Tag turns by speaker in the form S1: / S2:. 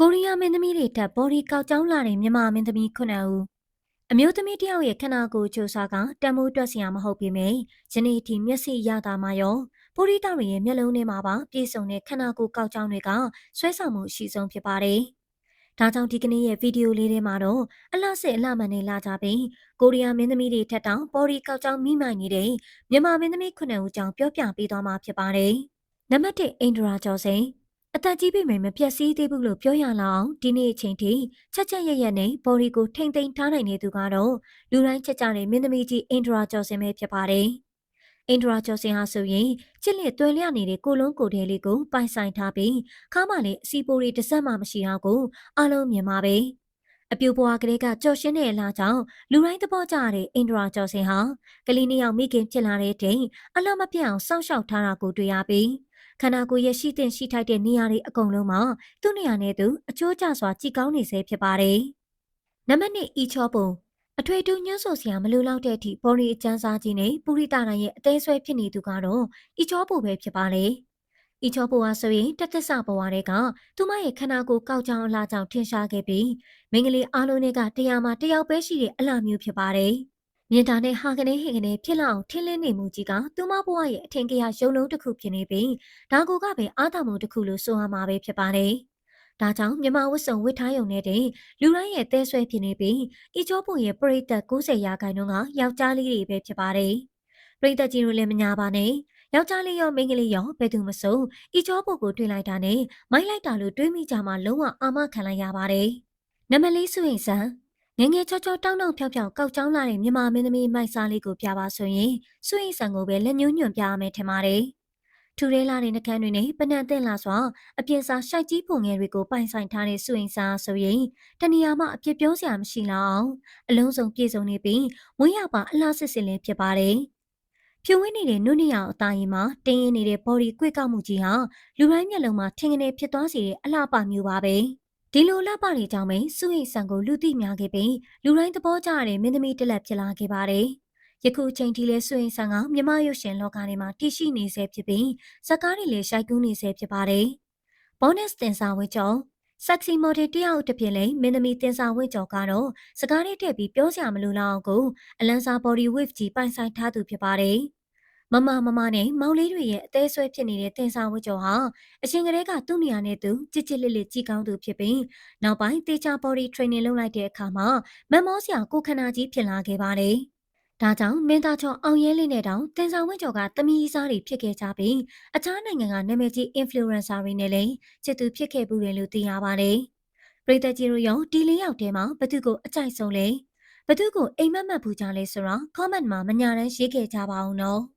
S1: ကိုရီးယားမင်းသမီးတွေထက်ဘော်ဒီကောက်ကြောင်းလာတဲ့မြန်မာမင်းသမီး9ဦးအမျိုးသမီးတစ်ယောက်ရဲ့ခန္ဓာကိုယ်ချိုးစားကတန်မိုးတွက်စရာမဟုတ်ပေမယ့်ယနေ့အထိမျက်စိရတာမှရောပိုရိတာတွေရဲ့မျက်လုံးထဲမှာပါပြည့်စုံတဲ့ခန္ဓာကိုယ်ကောက်ကြောင်းတွေကဆွဲဆောင်မှုအရှိဆုံးဖြစ်ပါတယ်။ဒါကြောင့်ဒီကနေ့ရဲ့ဗီဒီယိုလေးထဲမှာတော့အလှစစ်အလှမှန်နဲ့လာကြပြီးကိုရီးယားမင်းသမီးတွေထက်တောင်ဘော်ဒီကောက်ကြောင်းမိမိုင်နေတဲ့မြန်မာမင်းသမီး9ဦးကြောင့်ပြောပြပေးသွားမှာဖြစ်ပါတယ်။နံပါတ်1အိန္ဒရာကျော်စိန် အသက်ကြီးပေမဲ့မပြတ်စည်းသေးဘူးလို့ပြောရလောက်အောင်ဒီနေ့အချိန်ထိချက်ချက်ရက်ရက်နဲ့ဘော်ဒီကိုထိမ့်သိမ်းထားနိုင်နေသူကတော့လူတိုင်းချက်ကြတဲ့မင်းသမီးကြီးအင်ဒရာကျော်စင်ပဲဖြစ်ပါတယ်။အင်ဒရာကျော်စင်ဟာဆိုရင်ချစ်လက်တွဲလျနေတဲ့ကိုလုံးကိုတဲလေးကိုပိုင်ဆိုင်ထားပြီးခါမှလည်းအစီပိုးတွေတစ်စက်မှမရှိတော့ကိုအလုံးမြင်ပါပဲ။အပြူပွားကလေးကကြော်ရှင်းတဲ့အလားကြောင့်လူတိုင်းသဘောကျတဲ့အင်ဒရာကျော်စင်ဟာကလေးနှစ်ယောက်မိခင်ဖြစ်လာတဲ့တဲ့အလှမပြတ်အောင်စောင့်ရှောက်ထားတာကိုတွေ့ရပြီး ခန္ဓာကိုယ်ရဲ့ရှိတဲ့ရှိထိုက်တဲ့နေရာတွေအကုန်လုံးမှာသူ့နေရာနဲ့သူအချိုးကျစွာကြည်ကောင်းနေစေဖြစ်ပါတယ်။နံပါတ်1အီချောပုံအထွေတူညှို့ဆိုစရာမလိုတော့တဲ့အထိပေါ်ရီအကျန်းစားကြီးနဲ့ပူရိတာနိုင်ရဲ့အသေးဆွဲဖြစ်နေသူကတော့အီချောပုံပဲဖြစ်ပါလေ။အီချောပုံဟာဆိုရင်တက်သက်ဆဘဝတွေကသူမရဲ့ခန္ဓာကိုယ်ကောက်ကြောင်အလားကြောင့်ထင်ရှားခဲ့ပြီးမိန်းကလေးအားလုံးတွေကတရားမှတယောက်ပဲရှိတဲ့အလားမျိုးဖြစ်ပါတယ်။ မြင်တာနဲ့ဟာကနေဟင်ကနေဖြစ်လောက်ထင်းလင်းနေမှုကြီးကသူမဘဝရဲ့အထင်ကြီးရုံလုံးတစ်ခုဖြစ်နေပြီးဒါကိုကပဲအာသာမှုတစ်ခုလို့ဆိုရမှာပဲဖြစ်ပါတယ်။ဒါကြောင့်မြမဝတ်စုံဝတ်ထားရုံနဲ့တည်းလူတိုင်းရဲ့တဲဆွဲဖြစ်နေပြီးအီချိုးပုံရဲ့ပရိသတ်90ရာခိုင်နှုန်းကယောက်ျားလေးတွေပဲဖြစ်ပါတယ်။ပရိသတ်ကြီးတို့လည်းမညာပါနဲ့ယောက်ျားလေးရောမိန်းကလေးရောဘယ်သူမဆိုအီချိုးပုံကိုတွေ့လိုက်တာနဲ့မိုက်လိုက်တာလို့တွေးမိကြမှာလုံးဝအာမခံလိုက်ရပါတယ်။နမလေးစုရင်ဆန်း ငငယ်ချောချောတောင်းတောင်းဖြောက်ဖြောက်ကောက်ကြောင်းလာတဲ့မြန်မာမင်းသမီးမိုက်စားလေးကိုပြပါဆိုရင်စွရင်ဆန်ကိုပဲလက်ညှိုးညွှန်ပြရမယ်ထင်ပါတယ်။ထူရဲလာတဲ့နှကန်းတွေနဲ့ပနန်သင့်လာစွာအပြင်းစားရှိုက်ကြီးပုံငယ်တွေကိုပိုင်ဆိုင်ထားတဲ့စွရင်စားဆိုရင်တဏှာမှအပြစ်ပြောစရာမရှိလောက်အောင်အလုံးစုံပြည့်စုံနေပြီးဝင်းရပါအလားစစ်စစ်လေးဖြစ်ပါတယ်။ဖြူဝင်းနေတဲ့နုနရအောင်အသားရင်မှာတင်းရင်နေတဲ့ body ကွေ့ကောက်မှုကြီးဟာလူတိုင်းမျက်လုံးမှာထင်ကနေဖြစ်သွားစေတဲ့အလှပမျိုးပါပဲ။ ဒီလိုလှပတွေကြောင့်ပဲစုဟိဆန်ကိုလူသိများခဲ့ပြီးလူတိုင်းသဘောကျတဲ့မင်းသမီးတစ်လက်ဖြစ်လာခဲ့ပါတယ်။ယခုအချိန်ထိလဲစုဟိဆန်ကမြမရုပ်ရှင်လောကထဲမှာတည်ရှိနေဆဲဖြစ်ပြီးဇက်ကားတွေလည်းရှိုက်ကူးနေဆဲဖြစ်ပါတယ်။ bonus တင်စာဝင်းကျော် sexy model တယောက်တစ်ဖြစ်လဲမင်းသမီးတင်စာဝင်းကျော်ကတော့စကားလေးထည့်ပြီးပြောစရာမလိုလောက်အောင်ကိုအလန်စာ body wave ကြီးပိုင်ဆိုင်ထားသူဖြစ်ပါတယ်။ မမမမနဲ့မောင်လေးတွေရဲ့အသေးဆွဲဖြစ်နေတဲ့တင်စာဝတ်ကျော်ဟာအရှင်ကလေးကသူ့နေရာနဲ့သူကြစ်ကြစ်လစ်လစ်ကြည်ကောင်းသူဖြစ်ပြီးနောက်ပိုင်းတေချာ body training လုပ်လိုက်တဲ့အခါမှာမမောစရာကိုခနာကြီးဖြစ်လာခဲ့ပါတယ်။ဒါကြောင့်မင်းသားချောအောင်ရဲလေးနဲ့တောင်တင်ဆောင်ဝင်းကျော်ကတမီးစားတွေဖြစ်ခဲ့ကြပြီးအခြားနိုင်ငံကနာမည်ကြီး influencer တွေနဲ့လည်းချစ်သူဖြစ်ခဲ့မှုတယ်လို့သိရပါတယ်။ပြည်သက်ကြီးတို့ရောဒီလေးယောက်ထဲမှာဘသူကိုအကြိုက်ဆုံးလဲဘသူကိုအိမ်မက်မက်ဘူးကြလဲဆိုတော့ comment မှာမညာတမ်းရေးခဲ့ကြပါအောင်နော်။